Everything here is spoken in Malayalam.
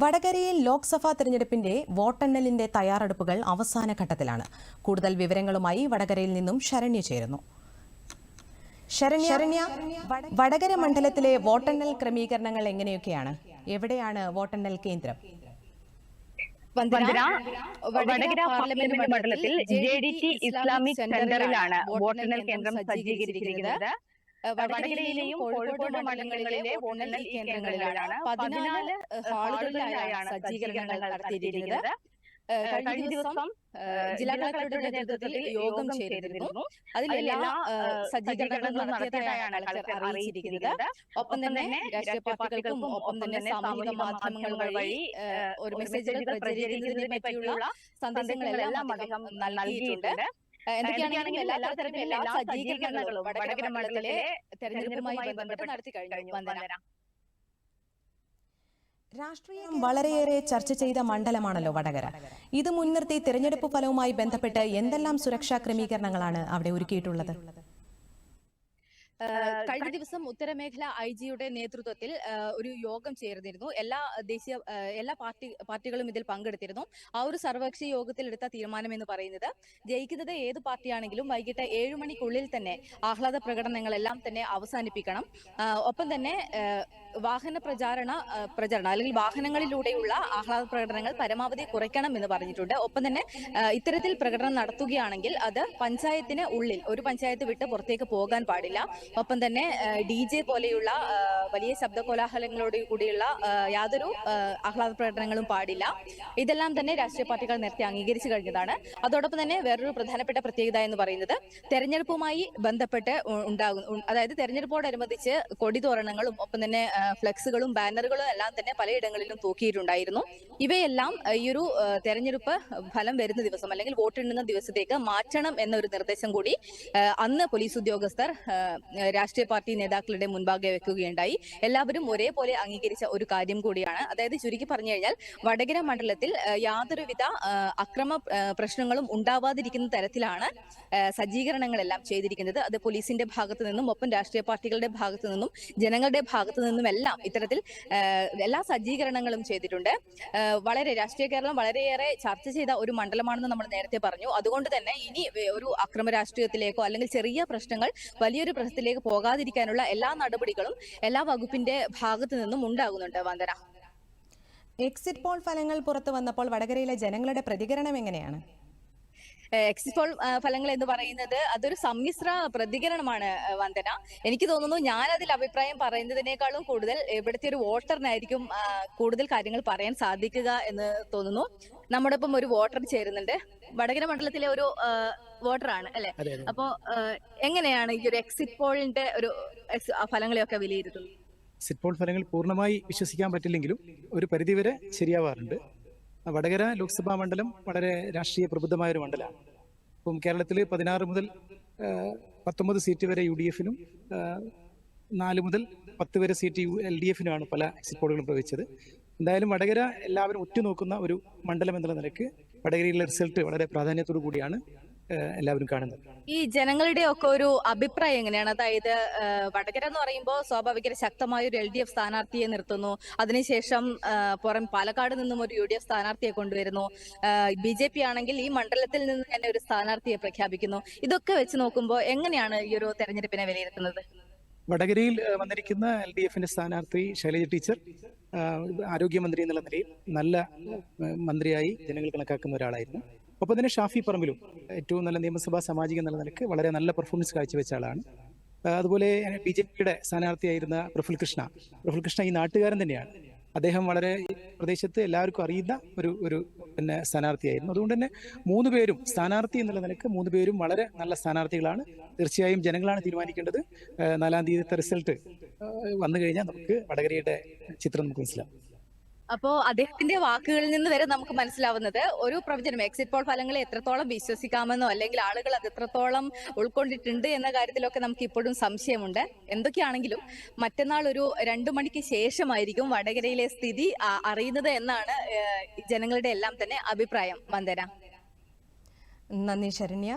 വടകരയിൽ ലോക്സഭാ തെരഞ്ഞെടുപ്പിന്റെ വോട്ടെണ്ണലിന്റെ തയ്യാറെടുപ്പുകൾ അവസാന ഘട്ടത്തിലാണ്. കൂടുതൽ വിവരങ്ങളുമായി വടകരയിൽ നിന്നും ശരണ്യ ചേരുന്നു. ശരണ്യ വടകര മണ്ഡലത്തിലെ വോട്ടെണ്ണൽ ക്രമീകരണങ്ങൾ എങ്ങനെയൊക്കെയാണ്? എവിടെയാണ് വോട്ടെണ്ണൽ കേന്ദ്രം? വന്ദന വടകര പാർലമെന്റ് മണ്ഡലത്തിൽ ജെ ഡി ടി ഇസ്ലാമിക് സെന്ററിലാണ് വോട്ടെണ്ണൽ കേന്ദ്രം സജ്ജീകരിച്ചിരിക്കുന്നത്. വടകരയിലെയും കോഴിക്കോട് മണ്ഡലങ്ങളിലെ വോട്ടെണ്ണൽ കേന്ദ്രങ്ങളിലാണ് പതിനാല് ഹാളുകളിലായാണ് സജ്ജീകരണങ്ങൾ നടത്തിയിരിക്കുന്നത്. കഴിഞ്ഞ ദിവസം ജില്ലാ കളക്ടറുടെ നേതൃത്വത്തിൽ യോഗം അതിൽ എല്ലാ സജ്ജീകരണങ്ങളും നടത്തിയതായാണ് കളക്ടർ അറിയിച്ചിരിക്കുന്നത്. ഒപ്പം തന്നെ രാഷ്ട്രീയ പാർട്ടികൾക്കും ഒപ്പം തന്നെ സാമൂഹിക മാധ്യമങ്ങൾ വഴി ഒരു മെസ്സേജുകൾ പ്രചരിക്കുന്നതിനെ പറ്റിയുള്ള സന്ദേശങ്ങളെല്ലാം അദ്ദേഹം നൽകിയിട്ടുണ്ട്. എന്തൊക്കെയാണെങ്കിലും എല്ലാ തരത്തിലും എല്ലാ സജ്ജീകരണങ്ങളും വടകര മണ്ഡലത്തിലെ തെരഞ്ഞെടുപ്പുമായി ബന്ധപ്പെട്ട് നടത്തി കഴിഞ്ഞു വന്ദന രാഷ്ട്രീയം വളരെയേറെ ചർച്ച ചെയ്ത മണ്ഡലമാണല്ലോ വടകര. ഇത് മുൻനിർത്തി തിരഞ്ഞെടുപ്പ് ഫലവുമായി ബന്ധപ്പെട്ട് എന്തെല്ലാം സുരക്ഷാ ക്രമീകരണങ്ങളാണ് അവിടെ ഒരുക്കിയിട്ടുള്ളത്? കഴിഞ്ഞ ദിവസം ഉത്തരമേഖല ഐ ജിയുടെ നേതൃത്വത്തിൽ ഒരു യോഗം ചേർന്നിരുന്നു. എല്ലാ ദേശീയ എല്ലാ പാർട്ടി പാർട്ടികളും ഇതിൽ പങ്കെടുത്തിരുന്നു. ആ ഒരു സർവകക്ഷി യോഗത്തിൽ എടുത്ത തീരുമാനം എന്ന് പറയുന്നത് ജയിക്കുന്നത് ഏത് പാർട്ടിയാണെങ്കിലും വൈകിട്ട് ഏഴു മണിക്കുള്ളിൽ തന്നെ ആഹ്ലാദ പ്രകടനങ്ങളെല്ലാം തന്നെ അവസാനിപ്പിക്കണം. ഒപ്പം തന്നെ വാഹന പ്രചാരണ പ്രചരണം അല്ലെങ്കിൽ വാഹനങ്ങളിലൂടെയുള്ള ആഹ്ലാദ പ്രകടനങ്ങൾ പരമാവധി കുറയ്ക്കണം എന്ന് പറഞ്ഞിട്ടുണ്ട്. ഒപ്പം തന്നെ ഇത്തരത്തിൽ പ്രകടനം നടത്തുകയാണെങ്കിൽ അത് പഞ്ചായത്തിന് ഉള്ളിൽ ഒരു പഞ്ചായത്ത് വിട്ട് പുറത്തേക്ക് പോകാൻ പാടില്ല. ഒപ്പം തന്നെ ഡി ജെ പോലെയുള്ള വലിയ ശബ്ദ കോലാഹലങ്ങളോട് കൂടിയുള്ള യാതൊരു ആഹ്ലാദ പ്രകടനങ്ങളും പാടില്ല. ഇതെല്ലാം തന്നെ രാഷ്ട്രീയ പാർട്ടികൾ നേരത്തെ അംഗീകരിച്ചു കഴിഞ്ഞതാണ്. അതോടൊപ്പം തന്നെ വേറൊരു പ്രധാനപ്പെട്ട പ്രത്യേകത എന്ന് പറയുന്നത് തെരഞ്ഞെടുപ്പുമായി ബന്ധപ്പെട്ട് ഉണ്ടാകും അതായത് തെരഞ്ഞെടുപ്പോടനുബന്ധിച്ച് കൊടിതോരണങ്ങളും ഒപ്പം തന്നെ ഫ്ലക്സുകളും ബാനറുകളും എല്ലാം തന്നെ പലയിടങ്ങളിലും തൂക്കിയിട്ടുണ്ടായിരുന്നു. ഇവയെല്ലാം ഈ ഒരു തെരഞ്ഞെടുപ്പ് ഫലം വരുന്ന ദിവസം അല്ലെങ്കിൽ വോട്ടെണ്ണുന്ന ദിവസത്തേക്ക് മാറ്റണം എന്നൊരു നിർദ്ദേശം കൂടി അന്ന് പോലീസ് ഉദ്യോഗസ്ഥർ രാഷ്ട്രീയ പാർട്ടി നേതാക്കളുടെ മുൻപാകെ വെക്കുകയുണ്ടായി. എല്ലാവരും ഒരേപോലെ അംഗീകരിച്ച ഒരു കാര്യം കൂടിയാണ്. അതായത് ചുരുക്കി പറഞ്ഞു കഴിഞ്ഞാൽ വടകര മണ്ഡലത്തിൽ യാതൊരുവിധ അക്രമ പ്രശ്നങ്ങളും ഉണ്ടാവാതിരിക്കുന്ന തരത്തിലാണ് സജ്ജീകരണങ്ങളെല്ലാം ചെയ്തിരിക്കുന്നത്. അത് പോലീസിന്റെ ഭാഗത്തു നിന്നും ഒപ്പം രാഷ്ട്രീയ പാർട്ടികളുടെ ഭാഗത്തു നിന്നും ജനങ്ങളുടെ ഭാഗത്തു നിന്നും എല്ലാം ഇത്തരത്തിൽ എല്ലാ സജ്ജീകരണങ്ങളും ചെയ്തിട്ടുണ്ട്. വളരെ രാഷ്ട്രീയ കേരളം വളരെയേറെ ചർച്ച ചെയ്ത ഒരു മണ്ഡലമാണെന്ന് നമ്മൾ നേരത്തെ പറഞ്ഞു. അതുകൊണ്ട് തന്നെ ഇനി ഒരു അക്രമ രാഷ്ട്രീയത്തിലേക്കോ അല്ലെങ്കിൽ ചെറിയ പ്രശ്നങ്ങൾ വലിയൊരു പ്രശ്നത്തിലേക്ക് പോകാതിരിക്കാനുള്ള എല്ലാ നടപടികളും എല്ലാ വകുപ്പിന്റെ ഭാഗത്തു നിന്നും ഉണ്ടാകുന്നുണ്ട് വന്ദന എക്സിറ്റ് പോൾ ഫലങ്ങൾ പുറത്തു വന്നപ്പോൾ വടകരയിലെ ജനങ്ങളുടെ പ്രതികരണം എങ്ങനെയാണ്? എക്സിറ്റ് പോൾ ഫലങ്ങൾ എന്ന് പറയുന്നത് അതൊരു സമ്മിശ്ര പ്രതികരണമാണ് വന്ദന. എനിക്ക് തോന്നുന്നു ഞാൻ അതിൽ അഭിപ്രായം പറയുന്നതിനേക്കാളും കൂടുതൽ ഇവിടുത്തെ ഒരു വോട്ടറിനായിരിക്കും കൂടുതൽ കാര്യങ്ങൾ പറയാൻ സാധിക്കുക എന്ന് തോന്നുന്നു. നമ്മുടെ ഒപ്പം ഒരു വോട്ടർ ചേരുന്നുണ്ട്. വടകര മണ്ഡലത്തിലെ ഒരു വോട്ടറാണ് അല്ലെ? അപ്പോ എങ്ങനെയാണ് ഈ ഒരു എക്സിറ്റ് പോളിന്റെ ഒരു ഫലങ്ങളെയൊക്കെ വിലയിരുത്തുന്നത്? എക്സിറ്റ് പോൾ ഫലങ്ങൾ പൂർണമായി വിശ്വസിക്കാൻ പറ്റില്ലെങ്കിലും ഒരു പരിധിവരെ ശരിയാവാറുണ്ട്. വടകര ലോക്സഭാ മണ്ഡലം വളരെ രാഷ്ട്രീയ പ്രബുദ്ധമായ ഒരു മണ്ഡലമാണ് ഇപ്പം കേരളത്തിൽ പതിനാറ് മുതൽ പത്തൊമ്പത് സീറ്റ് വരെ യു ഡി എഫിനും നാല് മുതൽ പത്ത് വരെ സീറ്റ് യു എൽ ഡി എഫിനുമാണ് പല എക്സിറ്റ് പോളുകളും എന്തായാലും വടകര എല്ലാവരും ഉറ്റുനോക്കുന്ന ഒരു മണ്ഡലം എന്നുള്ള നിലയ്ക്ക് വടകരയിലെ റിസൾട്ട് വളരെ പ്രാധാന്യത്തോടു കൂടിയാണ്. എല്ലാവരും കാണുന്നത്. ഈ ജനങ്ങളുടെ ഒക്കെ ഒരു അഭിപ്രായം എങ്ങനെയാണ്? അതായത് വടകര എന്ന് പറയുമ്പോൾ സ്വാഭാവിക ശക്തമായ ഒരു എൽ ഡി എഫ് സ്ഥാനാർത്ഥിയെ നിർത്തുന്നു. അതിനുശേഷം പുറം പാലക്കാട് നിന്നും ഒരു യു ഡി എഫ് സ്ഥാനാർത്ഥിയെ കൊണ്ടുവരുന്നു. ബി ജെ പി ആണെങ്കിൽ ഈ മണ്ഡലത്തിൽ നിന്ന് തന്നെ ഒരു സ്ഥാനാർത്ഥിയെ പ്രഖ്യാപിക്കുന്നു. ഇതൊക്കെ വെച്ച് നോക്കുമ്പോൾ എങ്ങനെയാണ് ഈ ഒരു തെരഞ്ഞെടുപ്പിനെ വിലയിരുത്തുന്നത്? വടകരയിൽ വന്നിരിക്കുന്ന എൽ ഡി എഫിന്റെ സ്ഥാനാർത്ഥി ശൈലജ ടീച്ചർ ആരോഗ്യമന്ത്രി എന്നുള്ള നിലയിൽ നല്ല മന്ത്രിയായി ജനങ്ങൾ കണക്കാക്കുന്ന ഒരാളായിരുന്നു. ഒപ്പം തന്നെ ഷാഫി പറമ്പിലും ഏറ്റവും നല്ല നിയമസഭാ സാമാജിക എന്നുള്ള നിലയ്ക്ക് വളരെ നല്ല പെർഫോമൻസ് കാഴ്ചവെച്ച ആളാണ്. അതുപോലെ ബി ജെ പിയുടെ സ്ഥാനാർത്ഥിയായിരുന്ന പ്രഫുൽ കൃഷ്ണ. പ്രഫുൽ കൃഷ്ണ ഈ നാട്ടുകാരൻ തന്നെയാണ്. അദ്ദേഹം വളരെ പ്രദേശത്ത് എല്ലാവർക്കും അറിയുന്ന ഒരു ഒരു പിന്നെ സ്ഥാനാർത്ഥിയായിരുന്നു. അതുകൊണ്ട് തന്നെ മൂന്ന് പേരും സ്ഥാനാർത്ഥി എന്നുള്ള നിലയ്ക്ക് മൂന്ന് പേരും വളരെ നല്ല സ്ഥാനാർത്ഥികളാണ്. തീർച്ചയായും ജനങ്ങളാണ് തീരുമാനിക്കേണ്ടത്. നാലാം തീയതിത്തെ റിസൾട്ട് വന്നു കഴിഞ്ഞാൽ നമുക്ക് വടകരയുടെ ചിത്രം നമുക്ക് മനസ്സിലാവും അപ്പോ അദ്ദേഹത്തിന്റെ വാക്കുകളിൽ നിന്ന് വരെ നമുക്ക് മനസ്സിലാവുന്നത് ഒരു പ്രവചനം എക്സിറ്റ് പോൾ ഫലങ്ങളെ എത്രത്തോളം വിശ്വസിക്കാമെന്നോ അല്ലെങ്കിൽ ആളുകൾ അത് എത്രത്തോളം ഉൾക്കൊണ്ടിട്ടുണ്ട് എന്ന കാര്യത്തിലൊക്കെ നമുക്ക് ഇപ്പോഴും സംശയമുണ്ട്. എന്തൊക്കെയാണെങ്കിലും മറ്റന്നാൾ ഒരു രണ്ടു മണിക്ക് ശേഷമായിരിക്കും വടകരയിലെ സ്ഥിതി അറിയുന്നത് എന്നാണ് ജനങ്ങളുടെ എല്ലാം തന്നെ അഭിപ്രായം. വന്ദന നന്ദി ശരണ്യ.